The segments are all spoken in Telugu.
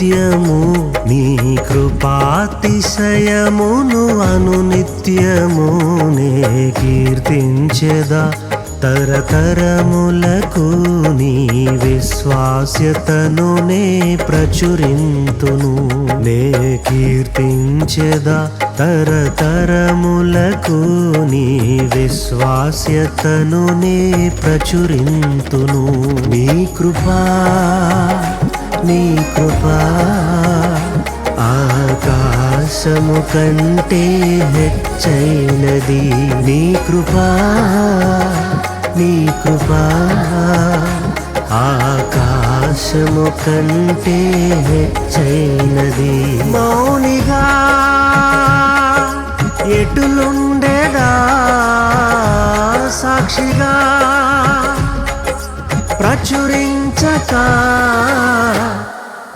నిత్యము నీ కృపాతిశయమును అనునిత్యము నే కీర్తించెదా తరతరములకు నీ విశ్వాస్యతను నే ప్రచురింతును. నే కీర్తించెదా తరతరములకు నీ విశ్వాస్యతను నే ప్రచురింతును. నీ కృపా నీ కృపా ఆకాశము కంటే హెచ్చైనది. నీ కృపా నీ కృపా ఆకాశము కంటే హెచ్చైనది. మౌనిగా ఎటులుండేదా? సాక్షిగా ప్రచురించక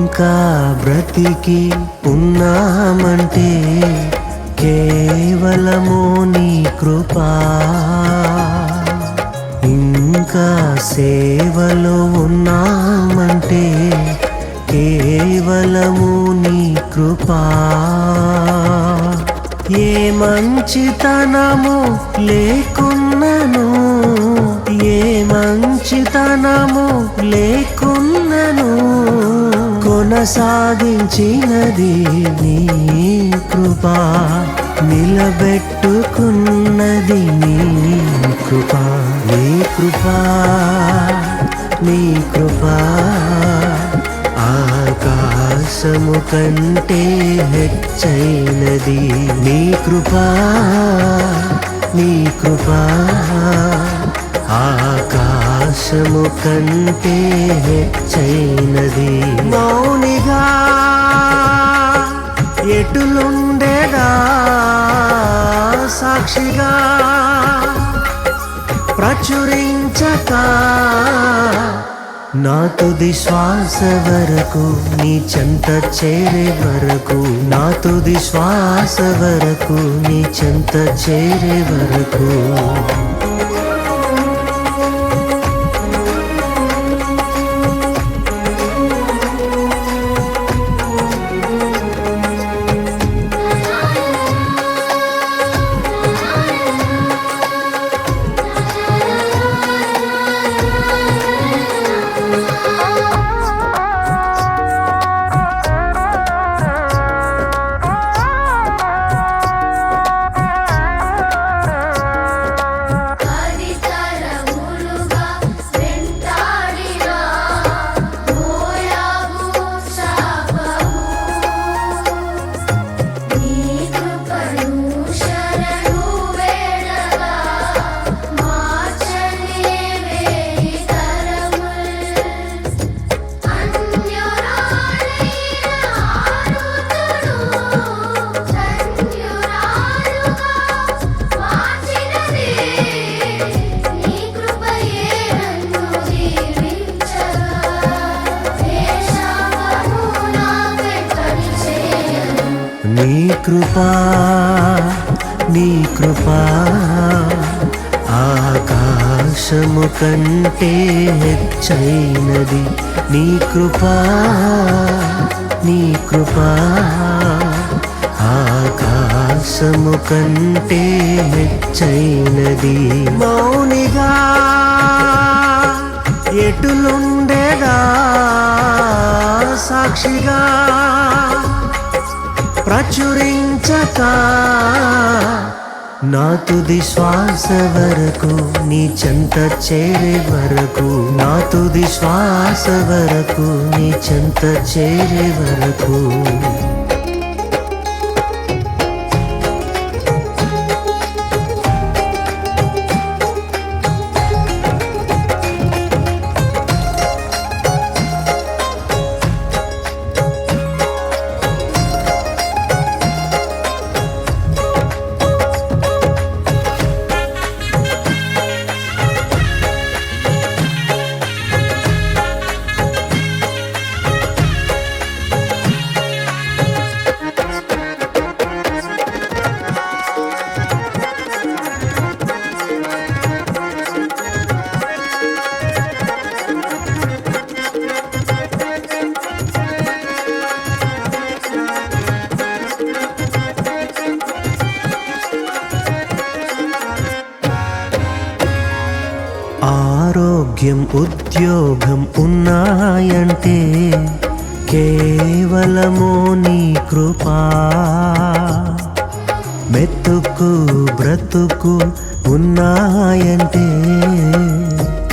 ఇంకా బ్రతికి ఉన్నామంటే కేవలము నీ కృపా. ఇంకా సేవలో ఉన్నామంటే కేవలము నీ కృపా. ఏ మంచితనము లేకున్నను ఏ మంచితనము లేకు కొనసాగించినది నీ కృపా. నిలబెట్టుకున్నది నీ కృపా. నీ కృప. నీ కృప. ఆకాశము కంటే హెచ్చైనది నీ కృపా. నీ కృపా. ఆకాశము కంటే హెచ్చైనది మౌనిగా ఎటులుండేదా? సాక్షిగా ప్రచురించక నా తుది శ్వాస వరకు నీ చెంత చేరే వరకు నా తుది శ్వాస వరకు నీ చెంత చేరే వరకు. నీ కృపా నీ కృపా ఆకాశము కంటే హెచ్చైనది నీ కృపా నీ కృపా ఆకాశము కంటే హెచ్చైనది. మౌనిగా ఎటులుండేదా సాక్షిగా? ప్రచురించక. నా తుది శ్వాస వరకు నీ చెంత చేరే వరకు నా తుది శ్వాస వరకు నీ చెంత చేరే వరకు. ఆరోగ్యం ఉద్యోగం ఉన్నాయంటే కేవలము నీ కృపా. మెతుకు బ్రతుకు ఉన్నాయంటే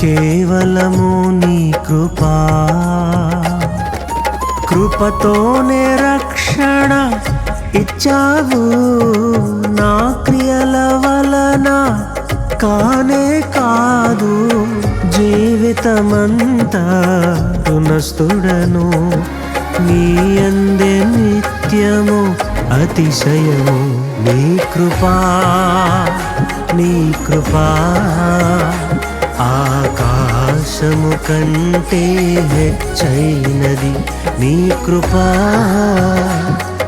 కేవలము నీ కృపా. కృపతోనే రక్షణ ఇచ్చావు. జీవితమంతా రుణస్థుడను నీ అందే నిత్యము అతిశయము నీ కృపా నీ కృపా. ఆకాశము కంటే హెచ్చైనది నీ కృపా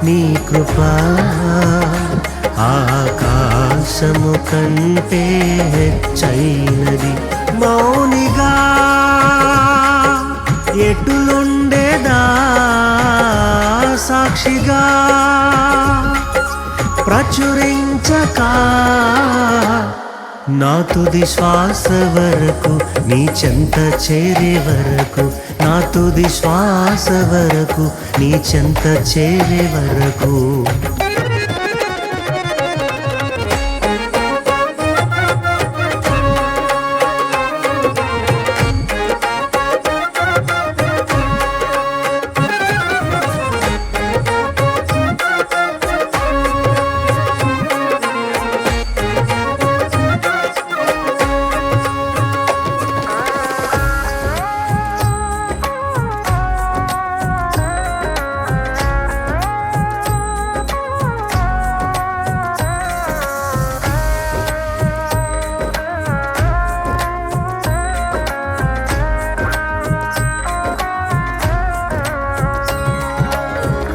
నీ కృపా. ఆకాశము కంటే హెచ్చైనది మౌనిగా ఎటులుండేదా సాక్షిగా? ప్రచురించక నా తుది శ్వాస వరకు నీ చెంత చేరే వరకు నా తుది శ్వాస వరకు నీ చెంత చేరే వరకు.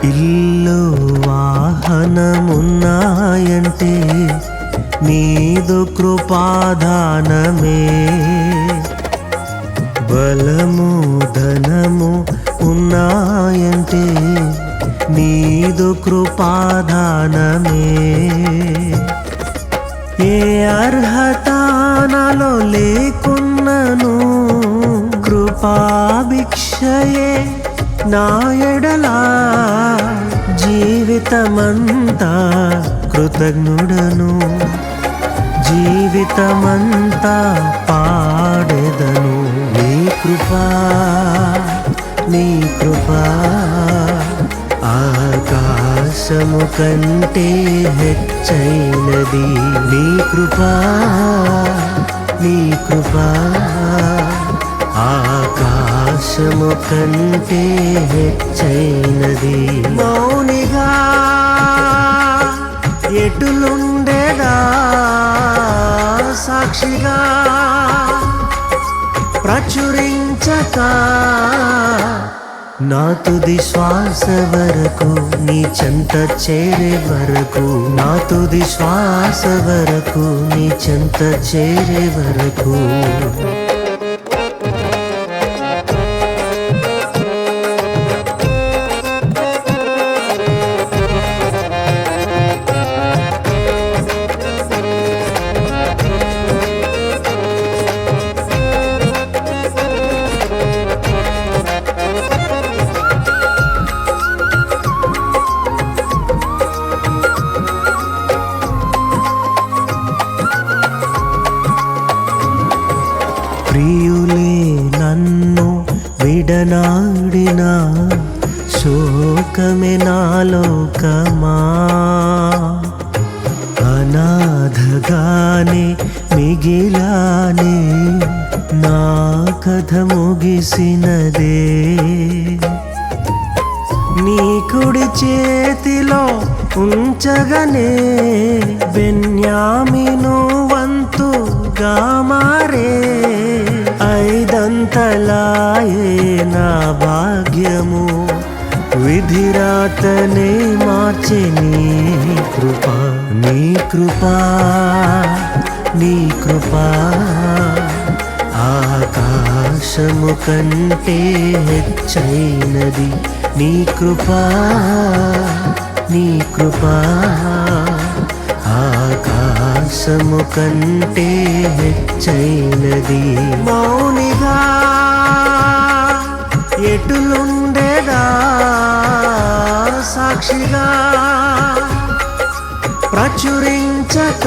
ఇల్లు వాహనమున్నాయంటే నీదు కృపాధానమే బలము ధనము ఉన్నాయంటే నీదు కృపాధానమే ఏ అర్హత నాలో లేకున్నను కృపాభిక్షయే. నా ఎడలా జీవితమంతా కృతజ్ఞుడను. జీవితమంతా పాడెదను. నీ కృపా నీ కృపా ఆకాశము కంటే హెచ్చైనది. నీ కృపా నీ కృపా ఆకాశ ఆకాశము కంటే హెచ్చైనది. మౌనిగా ఎటులుండేదా? సాక్షిగా ప్రచురించక నా తుది శ్వాస వరకు నీ చెంత చేరే వరకు నా తుది శ్వాస వరకు నీ చెంత చేరే వరకు. కథ ముగిసినదే నీ కుడి చేతిలో ఉంచగనే బెన్యామిను వంతుగా మారే. ఐదంతలాయే నా భాగ్యము విధిరాతనే మార్చే నీ కృప నీ కృపా నీ కృపా. వర్షము కంటే హెచ్చైనది నీ కృపా నీ కృపా. ఆకాశము కంటే హెచ్చైనది మౌనిగా ఎటులుండేదా? సాక్షిగా ప్రచురించక